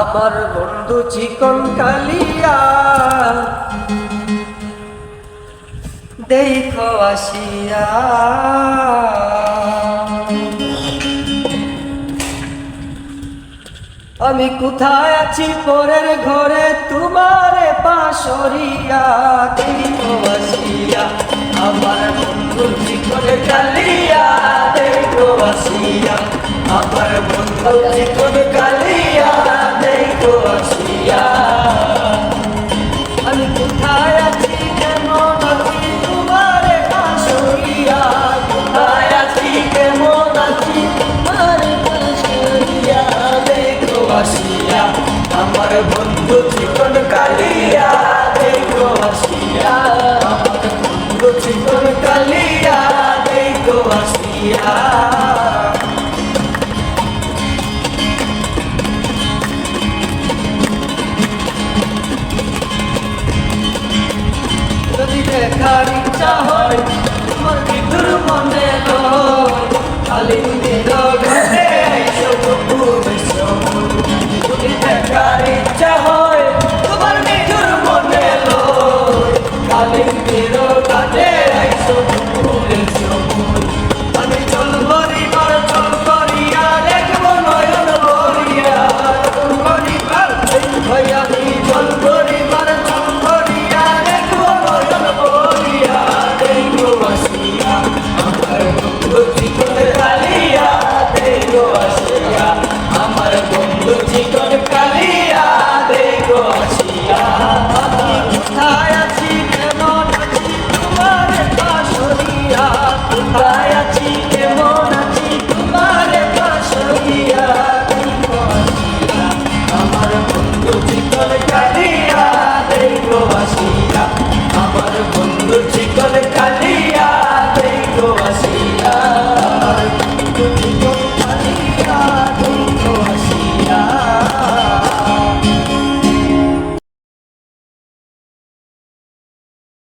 আমার বন্ধু চিকন কালিয়া, দেখো আসিয়া। আমি কোথায় আছি পরের ঘরে তোমার পাশরিয়া, দেখো আসিয়া। আমার বন্ধু চিকন কালিয়া, দেখো আসিয়া। আমার বন্ধু চিকন কালিয়া আসিয়া আমার বন্ধু চিকন কালিয়া, দেখো আসিয়া। আমার বন্ধু চিকন কালিয়া, দেখো আসিয়া। যদি দেখার ইচ্ছা হয়, তোমার ভিতর মনে লয়